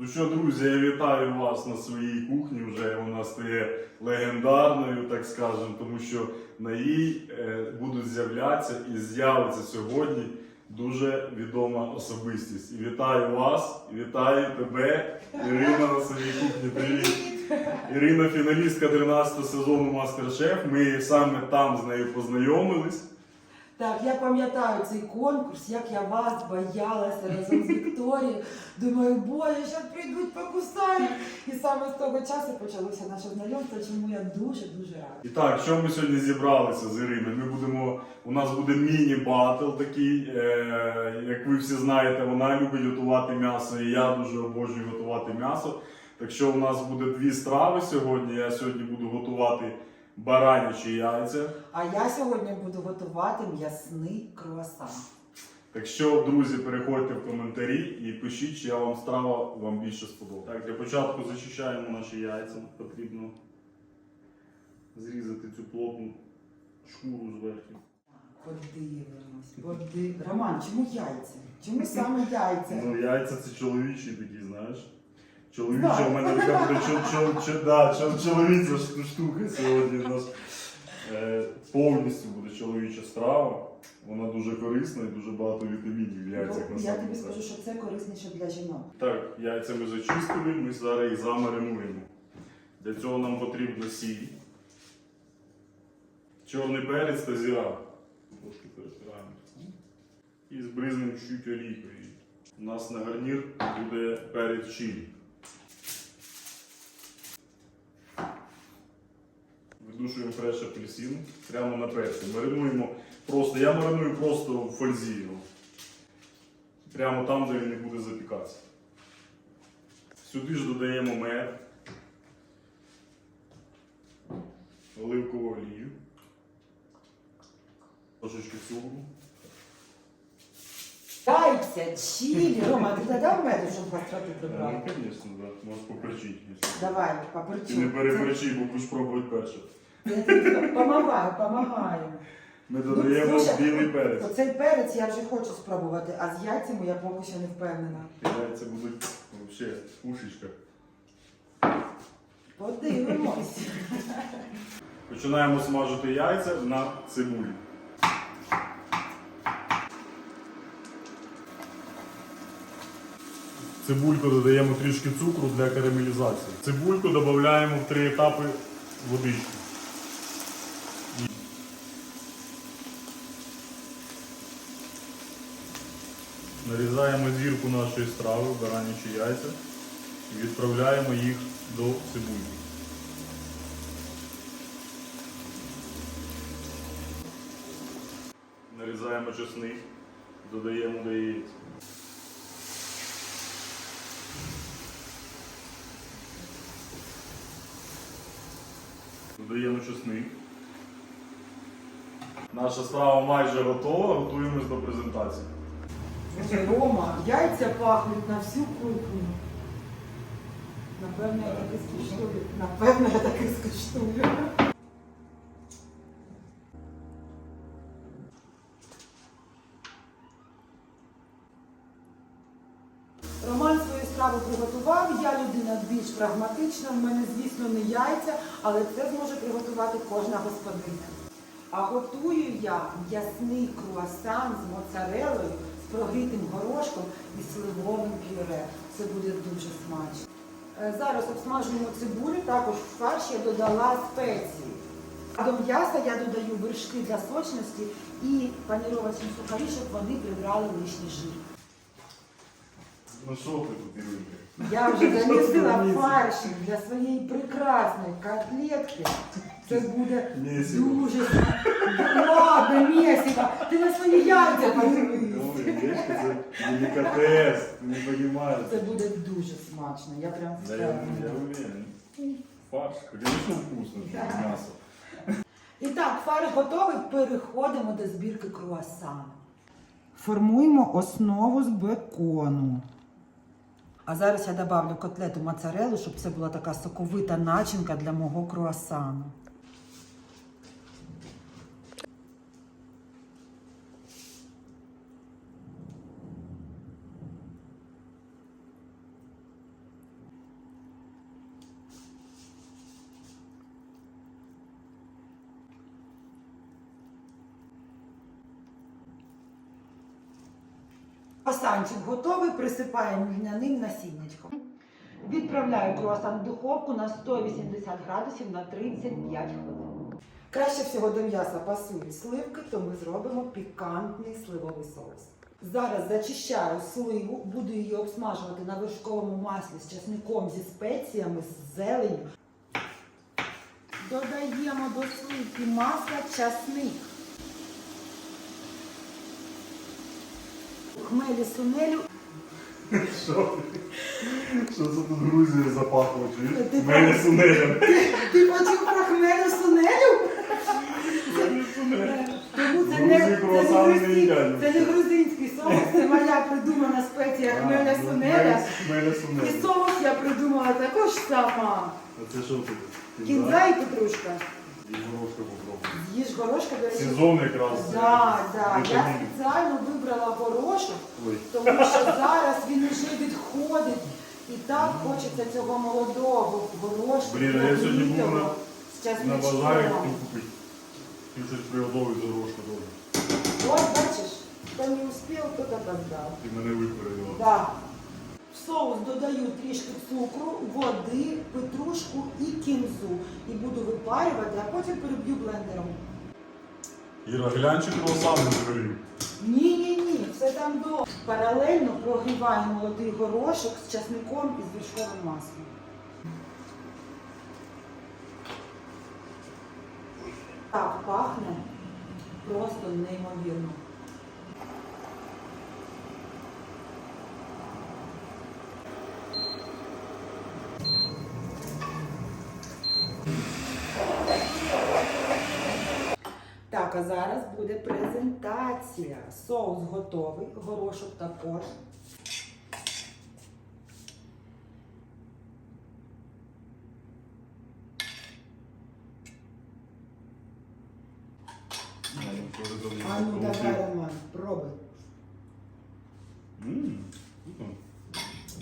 Ну що, друзі, я вітаю вас на своїй кухні. Вже вона стає легендарною, так скажемо, тому що на їй е, будуть з'являтися і з'явиться сьогодні дуже відома особистість. І вітаю вас, і вітаю тебе, Ірина, на своїй кухні. Привіт! Ірина фіналістка 13 сезону Мастер-Шеф. Ми саме там з нею познайомились. Так, я пам'ятаю цей конкурс, як я вас боялася разом з Вікторією. Думаю, боже, зараз прийдуть покусають. І саме з того часу почалося наше знайомство, чому я дуже-дуже рада. І так, що ми сьогодні зібралися з Іриною? Ми будемо, у нас буде міні-батл такий. Е, як ви всі знаєте, вона любить готувати м'ясо, і я дуже обожнюю готувати м'ясо. Так що у нас буде дві страви сьогодні. Я сьогодні буду готувати баранячі яйця. А я сьогодні буду готувати м'ясний круасан. Так що, друзі, переходьте в коментарі і пишіть, чи я вам страва вам більше сподобала. Так, для початку зачищаємо наші яйця. Потрібно зрізати цю плотну шкуру зверху. Подивимось, подивимось. Роман, чому яйця? Чому саме яйця? Ну, яйця це чоловічі такі, знаєш. Чоловіча Знаю. в мене така буде чол, чол, чол, да, чол, чоловіча штука сьогодні у нас. Е, повністю буде чоловіча страва. Вона дуже корисна і дуже багато вітамінів в яйцях Ну, я тобі скажу, що це корисніше для жінок. Так, яйця ми зачистили, ми зараз їх замаринуємо. Для цього нам потрібна сіль, чорний перець та зіра. Трошки перетираємо. І збризнемо чуть олійкою. У нас на гарнір буде перець чилі. Видушуємо фреш апельсин прямо на перці. Маринуємо просто. Я мариную просто в фользі. його. Прямо там, де він не буде запікатися. Сюди ж додаємо мед, оливкову олію, трошечки цукру. Яйця, чилі. Рома, ти додав меду, щоб гостроту Ну, прибрати? звісно, да. Можеш поперчити. якщо. Давай, Ти не переперчи, бо будеш пробувати перше. Я тобі помагаю, помагаю. Ми додаємо Ну, слушай, білий перець. Оцей перець я вже хочу спробувати, а з яйцями я поки що не впевнена. Яйця будуть взагалі пушечка. Подивимось. Починаємо смажити яйця на цибулі. В Цибульку додаємо трішки цукру для карамелізації. Цибульку додаємо в три етапи водички. Нарізаємо зірку нашої страви, баранячі яйця і відправляємо їх до цибульки. Нарізаємо чесник, додаємо до яєць. Додаємо чесник. Наша страва майже готова, готуємось до презентації. Слухай, Рома, яйця пахнуть на всю кухню. Напевно, я таки скуштую. Напевно, я таки скуштую. Роман свою страву приготував. Я людина більш прагматична. В мене, звісно, не яйця, але це зможе приготувати кожна господиня. А готую я м'ясний круасан з моцарелою, з прогрітим горошком і сливовим пюре. Це буде дуже смачно. Е, Зараз обсмажуємо цибулю, також в фарш я додала спеції. А до м'яса я додаю вершки для сочності і паніровані сухарі, щоб вони прибрали лишній жир. Ну що ти тут Я вже замісила фаршик для своєї прекрасної котлетки. Це буде Місиво. дуже ладно, місиво. Ти на свої яйця Ой, подивись. видиш, це делікатес, ти не розумієш. Це буде дуже смачно. Я прям Да, я, я впевнена. уверен. Фарш, конечно, вкусно, це м'ясо. І так, фарш готовий. Переходимо до збірки круасану. Формуємо основу з бекону. А зараз я добавлю котлету моцарелу, щоб це була така соковита начинка для мого круасану. Круасанчик готовий, присипаємо льняним насіннячком. Відправляю круасан в духовку на 180 градусів на 35 хвилин. Краще всього до м'яса пасують сливки, то ми зробимо пікантний сливовий соус. Зараз зачищаю сливу, буду її обсмажувати на вершковому маслі з часником, зі спеціями, з зеленю. Додаємо до сливки масла часник. Хмелі сунелю Що? Що це тут Грузія запахло? Ти? Мене сунелем. Ти почув про хмелю сунелю? Тому це не, Грузії круасани не грузин- їдять. це не грузинський соус, це моя придумана спеція хмеля сунеля. Мене І соус я придумала також сама. А це що тут? Кінза і петрушка. І горошка попробуй. Горошка, до речі. Сезон якраз. Да, да. Я Вітамін. спеціально вибрала горошок, Ой. тому що зараз він вже відходить. І так хочеться цього молодого горошку. Блін, а я сьогодні був на- з На часничком. базарі хотів купити. Ти щось приготовий з горошка теж. Вот, бачиш, хто не успів, тот опоздав. Ти мене випередила. Да. В соус додаю трішки цукру, води, петрушку і кінзу. І буду випарювати, а потім переб'ю блендером. Іра, глянь, чи круасан не згорів. Ні, ні, ні, все там до. Паралельно прогріваю молодий горошок з часником і з вершковим маслом. Так пахне просто неймовірно. Так, а зараз буде презентація. Соус готовий, горошок також. А ну давай, Роман, пробуй. Ммм,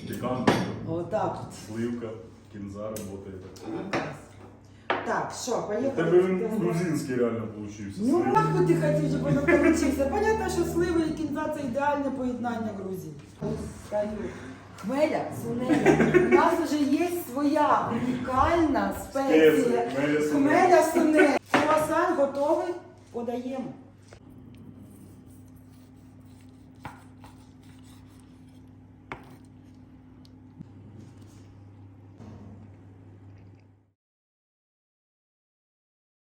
Пікантно. Отак. Сливка, кінза работає. Так, що, поїхали. тебе він грузинський реально получився. Ну, як би ти хотів, щоб воно получився? Понятно, що сливи і кінза це ідеальне поєднання Грузії. Хмеля, сунеля. У нас вже є своя унікальна спеція. Хмеля сунеля. Круасан готовий, подаємо.